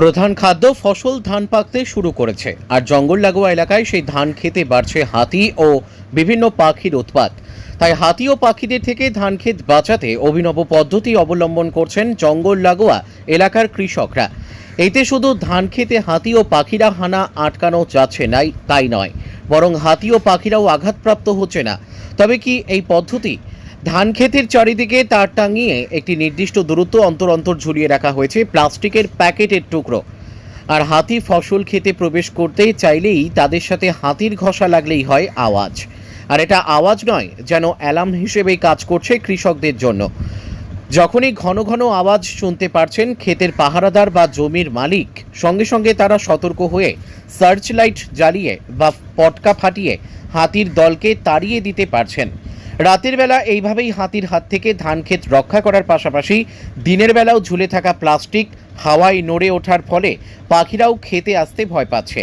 প্রধান খাদ্য ফসল ধান পাকতে শুরু করেছে। আর জঙ্গল লাগোয়া এলাকায় সেই ধান খেতে বাড়ছে হাতি ও বিভিন্ন পাখির উৎপাত। তাই হাতি ও পাখিদের থেকে ধান ক্ষেত বাঁচাতে অভিনব পদ্ধতি অবলম্বন করছেন জঙ্গল লাগোয়া এলাকার কৃষকরা। এতে শুধু ধান খেতে হাতি ও পাখিরা হানা আটকানো যাচ্ছে নাই, তাই নয়। বরং হাতি ও পাখিরাও আঘাতপ্রাপ্ত হচ্ছে না। তবে কি এই পদ্ধতি ধান ক্ষেতের চারিদিকে তার টাঙিয়ে একটি নির্দিষ্ট দূরত্ব অন্তর অন্তর ঝুলিয়ে রাখা হয়েছে প্লাস্টিকের প্যাকেটের টুকরো। আর হাতি ফসল খেতে প্রবেশ করতে চাইলেই তাদের সাথে হাতির ঘষা লাগলেই হয় আওয়াজ। আর এটা আওয়াজ নয়, যেন অ্যালার্ম হিসেবেই কাজ করছে কৃষকদের জন্য। যখনই ঘন ঘন আওয়াজ শুনতে পারছেন ক্ষেতের পাহারাদার বা জমির মালিক, সঙ্গে সঙ্গে তারা সতর্ক হয়ে সার্চ লাইট জ্বালিয়ে বা পটকা ফাটিয়ে হাতির দলকে তাড়িয়ে দিতে পারছেন। রাতের বেলা এইভাবেই হাতির হাত থেকে ধান ক্ষেত রক্ষা করার পাশাপাশি দিনের বেলাও ঝুলে থাকা প্লাস্টিক হাওয়ায় নড়ে ওঠার ফলে পাখিরাও খেতে আসতে ভয় পাচ্ছে।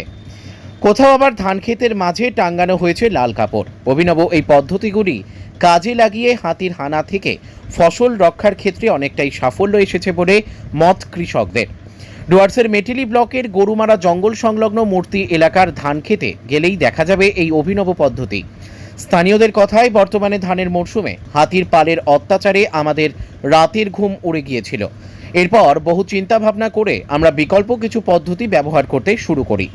কোথাও আবার ধান ক্ষেতের মাঝে টাঙ্গানো হয়েছে লাল কাপড়। অভিনব এই পদ্ধতিগুলি কাজে লাগিয়ে হাতির হানা থেকে ফসল রক্ষার ক্ষেত্রে অনেকটাই সাফল্য এসেছে বলে মত কৃষকদের। ডুয়ার্সের মেটেলি ব্লকের গরুমারা জঙ্গল সংলগ্ন মূর্তি এলাকার ধান খেতে গেলেই দেখা যাবে এই অভিনব পদ্ধতি। স্থানীয়দের কথায় বর্তমানে ধানের মরশুমে হাতির পালের অত্যাচারে আমাদের রাতের ঘুম উড়ে গিয়েছিল। এরপর বহু চিন্তা ভাবনা করে আমরা বিকল্প কিছু পদ্ধতি ব্যবহার করতে শুরু করি।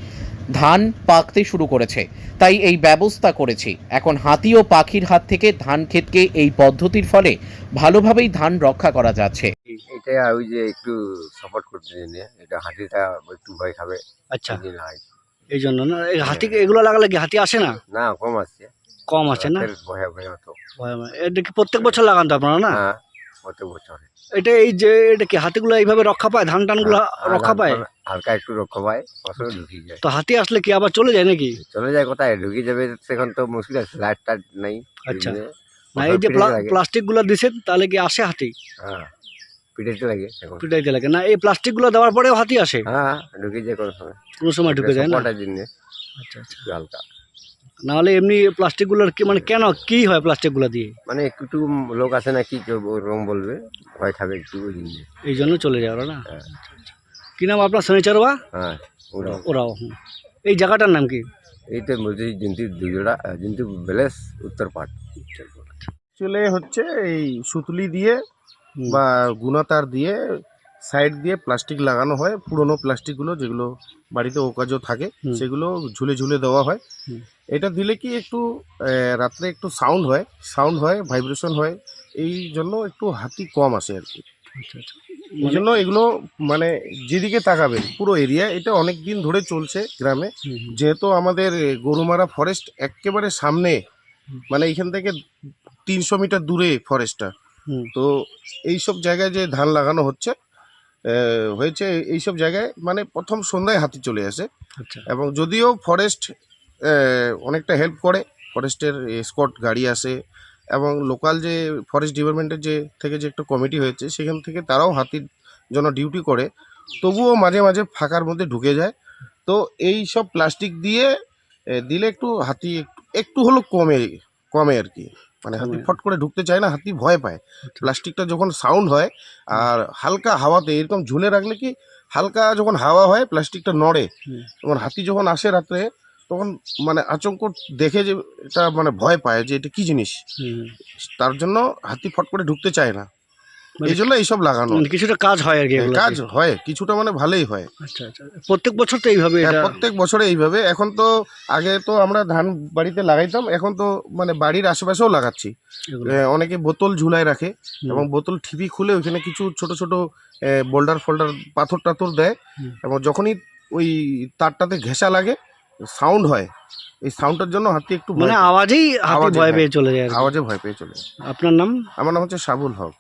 ধান পাকতে শুরু করেছে তাই এই ব্যবস্থা করেছি। এখন হাতি ও পাখির হাত থেকে ধান ক্ষেতকে এই পদ্ধতির ফলে ভালোভাবেই ধান রক্ষা করা যাচ্ছে। এটা ওই যে একটু সাপোর্ট করতে জেনে এটা হাতিটা একটু ভয় খাবে। আচ্ছা। এই জন্য না এই হাতি এগুলো লাগালে কি হাতি আসে না? না কম আসছে কম আছে না। এটা কি প্রত্যেক বছর লাগান তো আপনারা না? হ্যাঁ প্রত্যেক বছরে। এটা এই যে এটা কি হাতিগুলো এইভাবে রক্ষা পায় ধান টানগুলো হ্যাঁ, রক্ষা পায়? হালকা একটু রক্ষা পায় ফসল ঢুকিয়ে যায়। তো হাতি আসলে কি আবার চলে যায় নাকি? চলে যায় কোথায়? ঢুকিয়ে যাবে সেখান তো মুশকিল আছে লাইট টাইট নেই আচ্ছা। না এই যে প্লাস্টিকগুলো দিছেন তাহলে কি আসে হাতি? হ্যাঁ পিটাইতে লাগে পিটাইতে লাগে। না এই প্লাস্টিকগুলো দেওয়ার পরেও হাতি আসে? হ্যাঁ ঢুকিয়ে যায় কোনো সময়। কোনো সময় ঢুকে যায় না? সাপোর্টের জন্য। আচ্ছা আচ্ছা। হালকা। নাহলে এমনি প্লাস্টিকগুলোর কি মানে কেন কি হয় প্লাস্টিকগুলো দিয়ে? মানে একটু লোক আছে না কি ওরকম বলবে? ভয় খাবে একটু এই জন্য চলে যায় ওরা না? হ্যাঁ। কি নাম আপনার? শনিচারবা হ্যাঁ ওরাও। হুম। এই জায়গাটার নাম কি? এই তো বলছি জিন্তু দুজোড়া জিন্তু ব্যালেন্স উত্তর পাট। চলে হচ্ছে এই সুতলি দিয়ে। বা গুণাতার দিয়ে সাইড দিয়ে প্লাস্টিক লাগানো হয় পুরনো প্লাস্টিকগুলো যেগুলো বাড়িতে ওকাজও থাকে সেগুলো ঝুলে ঝুলে দেওয়া হয়। এটা দিলে কি একটু রাত্রে একটু সাউন্ড হয় সাউন্ড হয় ভাইব্রেশন হয় এই জন্য একটু হাতি কম আসে আর কি। আচ্ছা আচ্ছা। এই জন্য এগুলো মানে যেদিকে তাকাবেন পুরো এরিয়া এটা অনেক দিন ধরে চলছে গ্রামে। যেহেতু আমাদের গরুমারা ফরেস্ট একেবারে সামনে মানে এখান থেকে তিনশো মিটার দূরে ফরেস্টটা। তো এইসব জায়গায় যে ধান লাগানো হচ্ছে হয়েছে এইসব জায়গায় মানে প্রথম সন্ধ্যায় হাতি চলে আসে। আচ্ছা। এবং যদিও ফরেস্ট অনেকটা হেল্প করে ফরেস্টের স্কট গাড়ি আসে এবং লোকাল যে ফরেস্ট ডিপার্টমেন্টের যে থেকে যে একটা কমিটি হয়েছে সেখান থেকে তারাও হাতির জন্য ডিউটি করে। তবুও মাঝে মাঝে ফাঁকার মধ্যে ঢুকে যায়। তো এই সব প্লাস্টিক দিয়ে দিলে একটু হাতি একটু একটু হলেও কমে কমে আর কি মানে হাতি ফট করে ঢুকতে চায় না হাতি ভয় পায়। প্লাস্টিকটা যখন সাউন্ড হয় আর হালকা হাওয়াতে এরকম ঝুলে রাখলে কি হালকা যখন হাওয়া হয় প্লাস্টিকটা নড়ে। তখন হাতি যখন আসে রাত্রে তখন মানে আচমক দেখে যে এটা মানে ভয় পায় যে এটা কি জিনিস। তার জন্য হাতি ফট করে ঢুকতে চায় না। এই জন্য এইসব লাগানো মানে কিছুটা কাজ হয় আর কি এগুলোতে। কাজ হয় কিছুটা মানে ভালোই হয় আচ্ছা আচ্ছা প্রত্যেক বছর তো এইভাবে হ্যাঁ, এটা প্রত্যেক বছরে এইভাবে এখন তো আগে তো আমরা ধান বাড়িতে লাগাইতাম এখন তো মানে বাড়ির আশেপাশেও লাগাচ্ছি এগুলো। এ, অনেকে বোতল ঝুলায় রাখে হুম। এবং বোতল ঠিপি খুলে ওইখানে কিছু ছোট ছোট বোল্ডার ফোল্ডার পাথর টাথর দেয় হুম। এবং যখনই ওই তারটাতে ঘেঁষা লাগে সাউন্ড হয় এই সাউন্ডটার জন্য হাতি একটু ভয় মানে পায়। আওয়াজেই হাতি আওয়াজে, ভয় হ্যাঁ। পেয়ে চলে যায় আর কি। আওয়াজে ভয় পেয়ে চলে যায়। আপনার নাম আমার নাম হচ্ছে সাবুল হক